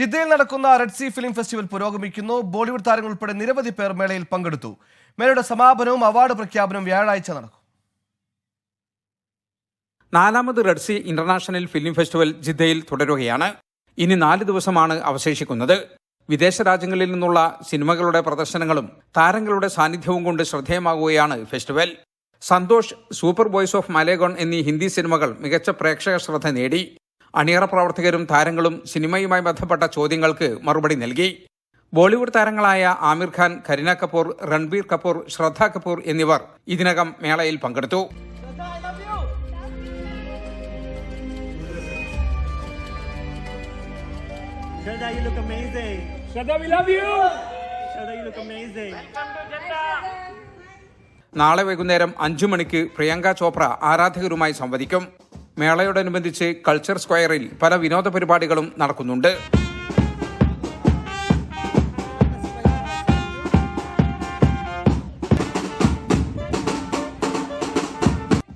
ജിദ്ദയിൽ നടക്കുന്ന Red Sea film festival പുരോഗമിക്കുന്നു. ബോളിവുഡ് താരങ്ങൾ ഉൾപ്പെടെ നിരവധി പേർ മേളയിൽ പങ്കെടുത്തു. മേളയുടെ സമാപനവും അവാർഡ് പ്രഖ്യാപനവും വ്യാഴാഴ്ച നടക്കും. നാലാമത് Red Sea international film festival ജിദ്ദയിൽ തുടരുകയാണ്. ഇനി നാല് ദിവസമാണ് അവശേഷിക്കുന്നത്. വിദേശ രാജ്യങ്ങളിൽ നിന്നുള്ള സിനിമകളുടെ പ്രദർശനങ്ങളും താരങ്ങളുടെ സാന്നിധ്യവും കൊണ്ട് ശ്രദ്ധേയമാകുകയാണ് festival. Santosh super boys of Malegaon എന്നീ ഹിന്ദി സിനിമകൾ മികച്ച പ്രേക്ഷക ശ്രദ്ധ നേടി. അണിയറ പ്രവർത്തകരും താരങ്ങളും സിനിമയുമായി ബന്ധപ്പെട്ട ചോദ്യങ്ങൾക്ക് മറുപടി നൽകി ബോളിവുഡ് താരങ്ങളായ ആമിർ ഖാൻ കരീന കപൂർ രൺബീർ കപൂർ ശ്രദ്ധ കപൂർ എന്നിവർ ഇതിനകം മേളയിൽ പങ്കെടുത്തു Shraddha, you look amazing. Shraddha, we love you. Shraddha, you look amazing. നാളെ വൈകുന്നേരം അഞ്ചു മണിക്ക് പ്രിയങ്ക ചോപ്ര ആരാധകരുമായി സംവദിക്കും മേളയോടനുബന്ധിച്ച് കൾച്ചർ സ്ക്വയറിൽ പല വിനോദ പരിപാടികളും നടക്കുന്നുണ്ട്.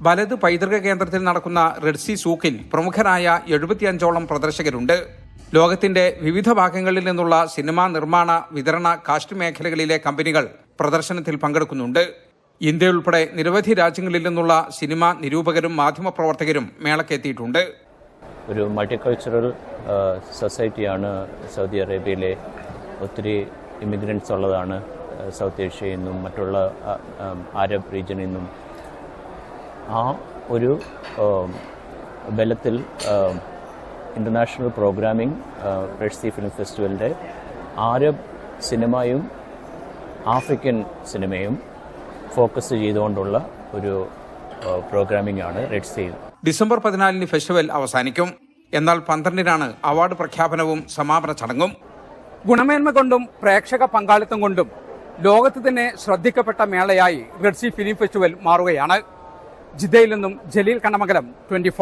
വലത് പൈതൃക കേന്ദ്രത്തിൽ നടക്കുന്ന റെഡ്സി സൂക്കിൽ പ്രമുഖരായ എഴുപത്തിയഞ്ചോളം പ്രദർശകരുണ്ട്. ലോകത്തിന്റെ വിവിധ ഭാഗങ്ങളിൽ നിന്നുള്ള സിനിമാ നിർമ്മാണ വിതരണ കാസ്റ്റ് മേഖലകളിലെ കമ്പനികൾ പ്രദർശനത്തിൽ പങ്കെടുക്കുന്നുണ്ട്. ഇന്ത്യ ഉൾപ്പെടെ നിരവധി രാജ്യങ്ങളിൽ നിന്നുള്ള സിനിമ നിരൂപകരും മാധ്യമപ്രവർത്തകരും മേളക്കെത്തിയിട്ടുണ്ട് ഒരു മൾട്ടിക്കൾച്ചറൽ സൊസൈറ്റിയാണ് സൗദി അറേബ്യയിലെ ഒത്തിരി ഇമിഗ്രൻസ് ഉള്ളതാണ് സൗത്ത് ഏഷ്യയിൽ നിന്നും മറ്റുള്ള അറബ് റീജിയനിൽ നിന്നും. ആ ഒരു ബലത്തിൽ international programming Red Sea film ഫെസ്റ്റിവലിന്റെ Arab സിനിമയും ആഫ്രിക്കൻ സിനിമയും ഫോക്കസ് ചെയ്തുകൊണ്ടുള്ള ഒരു പ്രോഗ്രാമിംഗ് ആണ് റെഡ് സെയിൽ ഡിസംബർ പതിനാലിന് ഫെസ്റ്റിവൽ അവസാനിക്കും. എന്നാൽ പന്ത്രണ്ടിനാണ് അവാർഡ് പ്രഖ്യാപനവും സമാപന ചടങ്ങും. ഗുണമേന്മ കൊണ്ടും പ്രേക്ഷക പങ്കാളിത്തം കൊണ്ടും ലോകത്ത് തന്നെ ശ്രദ്ധിക്കപ്പെട്ട മേളയായി red Red Sea film festival മാറുകയാണ്. ജിദ്ദയിൽ നിന്നും ജലീൽ കണ്ണമംഗലം ട്വന്റി